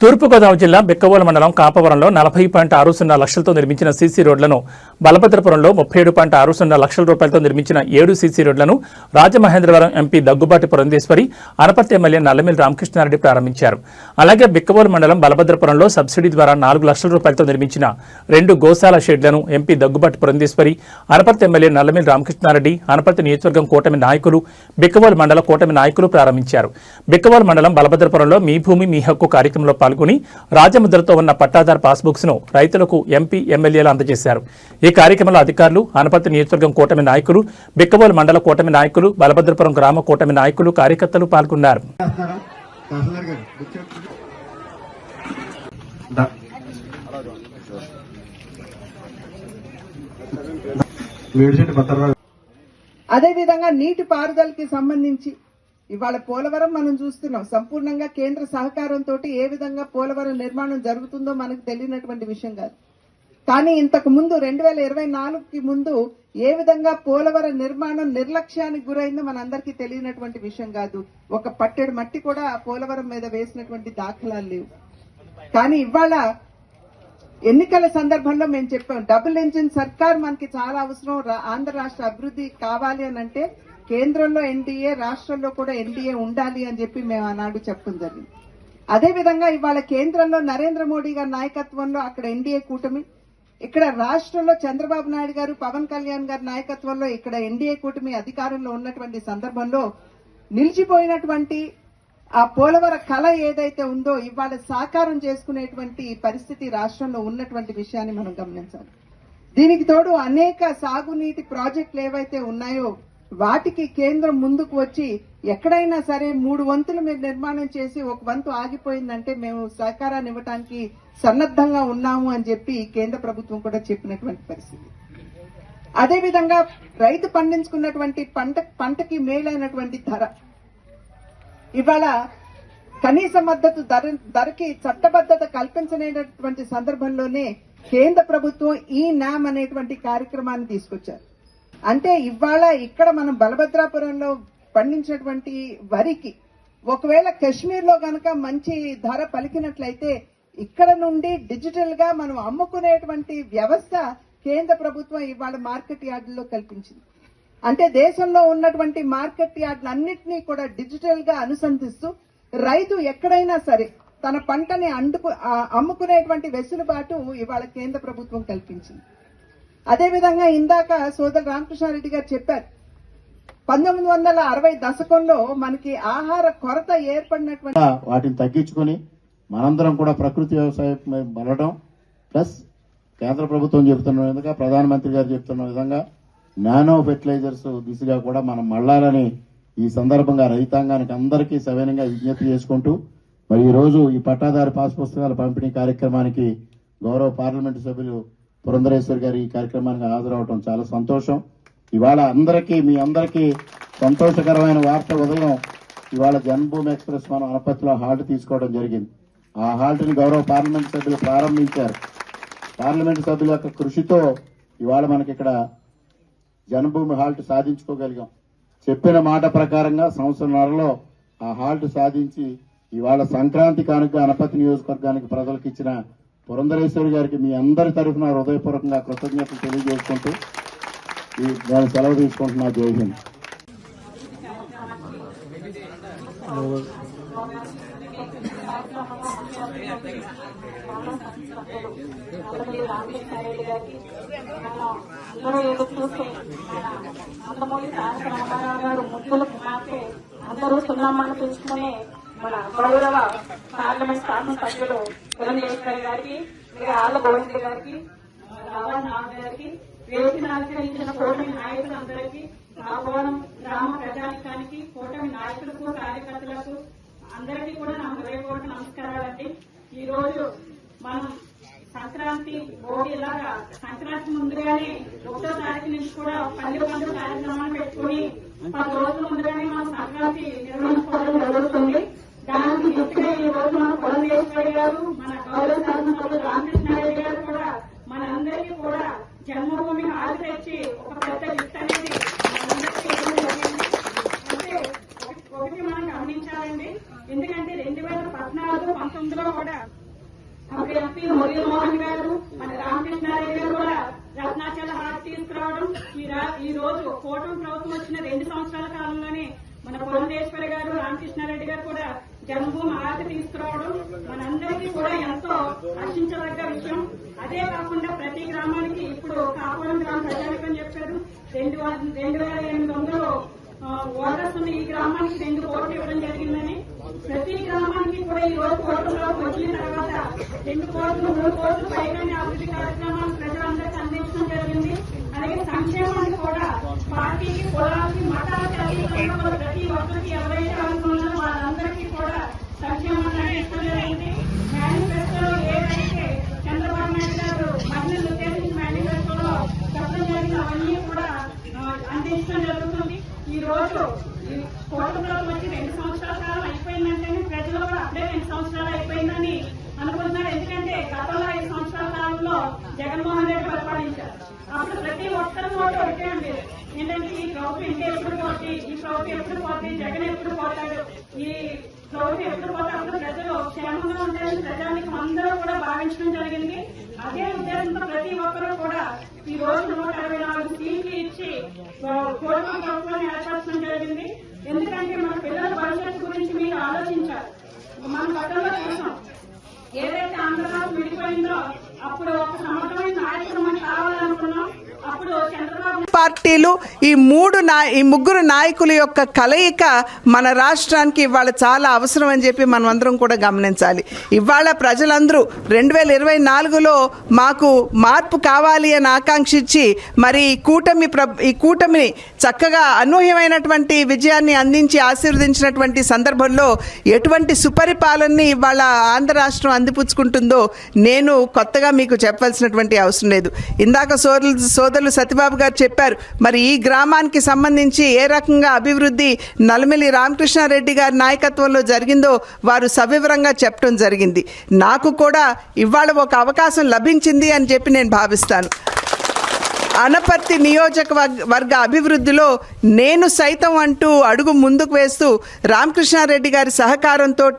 తూర్పుగోదావరి జిల్లా బిక్కవోలు మండలం కాపవరంలో నలభై పాయింట్ ఆరు సున్నా లక్షలతో నిర్మించిన సీసీ రోడ్లను బలభద్రపురంలో ముప్పై ఏడు పాయింట్ ఆరు సున్నా లక్షల రూపాయలతో నిర్మించిన ఏడు సీసీ రోడ్లను రాజమహేంద్రవరం ఎంపీ దగ్గుబాటి పురంధేశ్వరి అనపర్తి ఎమ్మెల్యే నల్లమిల్లి రామకృష్ణారెడ్డి ప్రారంభించారు. అలాగే బిక్కవోలు మండలం బలభద్రపురంలో సబ్సిడీ ద్వారా నాలుగు లక్షల రూపాయలతో నిర్మించిన రెండు గోశాల షెడ్లను ఎంపీ దగ్గుబాటి పురంధేశ్వరి అనపర్తి ఎమ్మెల్యే నల్లమిల్లి రామకృష్ణారెడ్డి అనపర్తి నియోజకవర్గం కూటమి నాయకులు బిక్కవోలు మండల కూటమి నాయకులు ప్రారంభించారు. బిక్కవోలు మండలం బలభద్రపురంలో మీ భూమి మీ హక్కు కార్యక్రమంలో పాల్గొని రాజముద్రతో ఉన్న పట్టాదారు పాస్బుక్స్ను రైతులకు ఎంపీ ఎమ్మెల్యేలు అందజేశారు. ఈ కార్యక్రమంలో అధికారులు అనపర్తి నియోజకవర్గం కూటమి నాయకులు బిక్కవోలు మండల కూటమి నాయకులు బలభద్రపురం గ్రామ కూటమి నాయకులు కార్యకర్తలు పాల్గొన్నారు. అదేవిధంగా నీటి పారుదలకి సంబంధించి ఇవాళ పోలవరం మనం చూస్తున్నాం. సంపూర్ణంగా కేంద్ర సహకారంతో ఏ విధంగా పోలవరం నిర్మాణం జరుగుతుందో మనకు తెలియనటువంటి విషయం కాదు. కానీ ఇంతకు ముందు రెండు వేల ఇరవై నాలుగుకి ముందు ఏ విధంగా పోలవరం నిర్మాణం నిర్లక్ష్యానికి గురైందో మనందరికీ తెలియనటువంటి విషయం కాదు. ఒక పట్టెడు మట్టి కూడా ఆ పోలవరం మీద వేసినటువంటి దాఖలాలు లేవు. కానీ ఇవాళ ఎన్నికల సందర్భంలో మేము చెప్పాం డబుల్ ఇంజిన్ సర్కార్ మనకి చాలా అవసరం ఆంధ్ర రాష్ట్ర అభివృద్ధి కావాలి అని అంటే కేంద్రంలో ఎన్డీఏ రాష్ట్రంలో కూడా ఎన్డీఏ ఉండాలి అని చెప్పి మేము ఆనాడు చెప్పడం జరిగింది. అదే విధంగా ఇవాళ కేంద్రంలో నరేంద్ర మోడీ గారి నాయకత్వంలో అక్కడ ఎన్డీఏ కూటమి ఇక్కడ రాష్ట్రంలో చంద్రబాబు నాయుడు గారు పవన్ కళ్యాణ్ గారి నాయకత్వంలో ఇక్కడ ఎన్డీఏ కూటమి అధికారంలో ఉన్నటువంటి సందర్భంలో నిలిచిపోయినటువంటి ఆ పోలవర కళ ఏదైతే ఉందో ఇవాళ సాకారం చేసుకునేటువంటి పరిస్థితి రాష్ట్రంలో ఉన్నటువంటి విషయాన్ని మనం గమనించాలి. దీనికి తోడు అనేక సాగునీటి ప్రాజెక్టులు ఏవైతే ఉన్నాయో వాటికి కేంద్రం ముందుకు వచ్చి ఎక్కడైనా సరే మూడు వంతులు మీరు నిర్మాణం చేసి ఒక వంతు ఆగిపోయిందంటే మేము సహకారాన్ని ఇవ్వడానికి సన్నద్ధంగా ఉన్నాము అని చెప్పి కేంద్ర ప్రభుత్వం కూడా చెప్పినటువంటి పరిస్థితి. అదేవిధంగా రైతు పండించుకున్నటువంటి పంట పంటకి మేలైనటువంటి ధర. ఇవాళ కనీస మద్దతు ధర ధరకి చట్టబద్ధత కల్పించలేనటువంటి సందర్భంలోనే కేంద్ర ప్రభుత్వం ఈ నామ్ అనేటువంటి కార్యక్రమాన్ని తీసుకొచ్చారు. అంటే ఇవాళ ఇక్కడ మనం బలభద్రాపురంలో పండించినటువంటి వరికి ఒకవేళ కశ్మీర్లో గనక మంచి ధర పలికినట్లయితే ఇక్కడ నుండి డిజిటల్గా మనం అమ్ముకునేటువంటి వ్యవస్థ కేంద్ర ప్రభుత్వం ఇవాళ మార్కెట్ యార్డుల్లో కల్పించింది. అంటే దేశంలో ఉన్నటువంటి మార్కెట్ యార్డులన్నింటినీ కూడా డిజిటల్గా అనుసంధిస్తూ రైతు ఎక్కడైనా సరే తన పంటని అండుకు అమ్ముకునేటువంటి వెసులుబాటు ఇవాళ కేంద్ర ప్రభుత్వం కల్పించింది. అదేవిధంగా ఇందాక సోదరు రామకృష్ణారెడ్డి గారు చెప్పారు పంతొమ్మిది వందల అరవై దశకంలో మనకి ఆహార కొరత ఏర్పడినటువంటి వాటిని తగ్గించుకొని మనందరం కూడా ప్రకృతి వ్యవసాయం మీద ప్లస్ కేంద్ర ప్రభుత్వం చెబుతున్న విధంగా ప్రధానమంత్రి గారు చెప్తున్న విధంగా నానో ఫెర్టిలైజర్స్ దిశగా కూడా మనం మళ్ళాలని ఈ సందర్భంగా రైతాంగానికి అందరికీ సవినంగా విజ్ఞప్తి చేసుకుంటూ మరి ఈ రోజు ఈ పట్టాదారు పాస్ పుస్తకాల పంపిణీ కార్యక్రమానికి గౌరవ పార్లమెంటు సభ్యులు పురంధరేశ్వర్ గారు ఈ కార్యక్రమానికి హాజరవటం చాలా సంతోషం. ఇవాళ అందరికీ మీ అందరికీ సంతోషకరమైన వార్త ఉదయం. ఇవాళ జన్మభూమి ఎక్స్ప్రెస్ మనం అనపత్తిలో హాల్ట్ తీసుకోవడం జరిగింది. ఆ హాల్ట్ని గౌరవ పార్లమెంట్ సభ్యులు ప్రారంభించారు. పార్లమెంట్ సభ్యుల యొక్క కృషితో ఇవాళ మనకి ఇక్కడ జన్మభూమి హాల్ట్ సాధించుకోగలిగాం. చెప్పిన మాట ప్రకారంగా సంవత్సరంన్నరలో ఆ హాల్ట్ సాధించి ఇవాళ సంక్రాంతి కానుక అనపతి నియోజకవర్గానికి ప్రజలకు ఇచ్చిన పురంధరేశ్వరి గారికి మీ అందరి తరఫున హృదయపూర్వకంగా కృతజ్ఞతలు తెలియజేసుకుంటూ ఈ నేను సెలవు తీసుకుంటున్నా. జై హింద్. అందరూ ఎదురు చూస్తే మన గౌరవ పార్లమెంట్ శాసన సభ్యులు పురంధేశ్వరి గారికి అలాగే ఆళ్ళ గోవింద్ గారికి రావణ గారికి వేదికను అలంకరించిన కూటమి నాయకులందరికీ రాఘవరం గ్రామ ప్రజానికానికి కూటమి నాయకులకు కార్యకర్తలకు అందరికీ కూడా నా హృదయపూర్వక నమస్కారాలండి. ఈ రోజు మనం సంక్రాంతి భోగి ఇలాగా సంక్రాంతి ముందుగానే ఒకటో తారీఖు నుంచి కూడా పల్లె పండుగ కార్యక్రమాలు పెట్టుకుని పది రోజుల ముందుగానే మనం సంక్రాంతి నిర్వహించుకోవడం జరుగుతుంది దానికి ఇప్పుడే ఈ రోజు మన పురంధేశ్వరి గారు మన గౌరవ శాసనసభ్యులు రామకృష్ణారెడ్డి గారు కూడా మన అందరికీ కూడా జన్మభూమిని ఆది తెచ్చి ఒక పెద్ద లిస్ట్ అనేది మనందరికీ ఇవ్వడం జరిగింది. అంటే ఒకటి- ఒకటి మనం గమనించాలండి ఎందుకంటే రెండు వేల పద్నాలుగు పంతొమ్మిదిలో కూడా అప్పుడు ఎంపీ మురళీ మోహన్ గారు మన రామకృష్ణారెడ్డి గారు కూడా రత్నాచల హాట్ తీసుకురావడం ఈ రా- ఈ రోజు కూటమి ప్రభుత్వం వచ్చిన రెండు సంవత్సరాల కాలంలోనే మన పురంధేశ్వరి గారు రామకృష్ణారెడ్డి గారు కూడా జన్మభూమి ఆట తీసుకురావడం మనందరికీ కూడా ఎంతో హర్షించదగ్గ విషయం. అదే కాకుండా ప్రతి గ్రామానికి ఇప్పుడు కాపురం గ్రామ ప్రజానికం చెప్పారు. రెండు రెండు వేల ఎనిమిది వందలు ఓటర్స్ ఈ గ్రామానికి రెండు కోట్లు ఇవ్వడం జరిగిందని. ప్రతి గ్రామానికి కూడా ఈ రోజు కోట్లలోకి వచ్చిన తర్వాత రెండు కోట్లు మూడు కోట్లు పైగానే అభివృద్ధి కార్యక్రమాలు ప్రజలందరికీ అందించడం జరిగింది. అలాగే సంక్షేమాన్ని కూడా పార్టీకి కులాలకి మతాలకి అతీతంగా ప్రతి ఒక్కరికి ఎవరైతే అనుకున్నారో వాళ్ళందరికీ కూడా సంక్షేమాన్ని అందించడం జరిగింది. మేనిఫెస్టోలో ఏదైతే చంద్రబాబు నాయుడు గారు మహిళలు ఉద్దేశించి మేనిఫెస్టోలో చెప్పడం జరిగిన అవన్నీ కూడా అందించడం జరుగుతుంది. ఈ రోజు ఈ కోటంలోకి వచ్చి రెండు సంవత్సరాల కాలం అప్పుడే రెండు సంవత్సరాలు అయిపోయిందని అనుకుంటున్నాడు ఎందుకంటే గతంలో ఐదు సంవత్సరాల కాలంలో జగన్మోహన్ రెడ్డి పరిపాలించారు. అప్పుడు ప్రతి ఒక్కరు ఓటు ఒకటే ఉండేది ఏంటంటే ఈ ప్రభుత్వం ఇంకా ఎప్పుడు పోతుంది ఈ ప్రభుత్వం ఎప్పుడు పోతుంది జగన్ ఎప్పుడు పోతాడు? ఈ ప్రభుత్వం ఎప్పుడు పోతాడు ప్రజలు క్షేమంగా ఉంటారని ప్రజానికి అందరూ కూడా భావించడం జరిగింది. అదే ఉద్దేశంతో ప్రతి ఒక్కరూ కూడా ఈ రోజు నూట అరవై నాలుగు సీట్లు ఇచ్చి కోటమి ప్రభుత్వాన్ని ఏర్పరచడం జరిగింది. ఎందుకంటే మన పిల్లల భవిష్యత్తు గురించి మీరు ఆలోచించారు మనం గతంలో చూసాం. ఏదైతే ఆంధ్రప్రదేశ్ విడిపోయిందో అప్పుడు ఒక సమర్థమైన నాయకుడు మనకు కావాలనుకున్నాం అప్పుడు చంద్రబాబు పార్టీలు ఈ మూడు నా ఈ ముగ్గురు నాయకుల యొక్క కలయిక మన రాష్ట్రానికి ఇవాళ చాలా అవసరం అని చెప్పి మనం అందరం కూడా గమనించాలి. ఇవాళ ప్రజలందరూ రెండు వేల ఇరవై నాలుగులో మాకు మార్పు కావాలి అని ఆకాంక్షించి మరి ఈ కూటమి ప్ర ఈ కూటమిని చక్కగా అనూహ్యమైనటువంటి విజయాన్ని అందించి ఆశీర్వదించినటువంటి సందర్భంలో ఎటువంటి సుపరిపాలనని ఇవాళ ఆంధ్ర రాష్ట్రం అందిపుచ్చుకుంటుందో నేను కొత్తగా మీకు చెప్పాల్సినటువంటి అవసరం లేదు. ఇందాక సోదరులు సోదరులు సత్యబాబు గారు చెప్పారు మరి ఈ గ్రామానికి సంబంధించి ఏ రకంగా అభివృద్ధి నలుమిలి రామకృష్ణారెడ్డి గారి నాయకత్వంలో జరిగిందో వారు సవివరంగా చెప్పడం జరిగింది. నాకు కూడా ఇవాళ ఒక అవకాశం లభించింది అని చెప్పి నేను భావిస్తాను. అనపర్తి నియోజకవర్గ వర్గ అభివృద్ధిలో నేను సైతం అంటూ అడుగు ముందుకు వేస్తూ రామకృష్ణారెడ్డి గారి సహకారంతో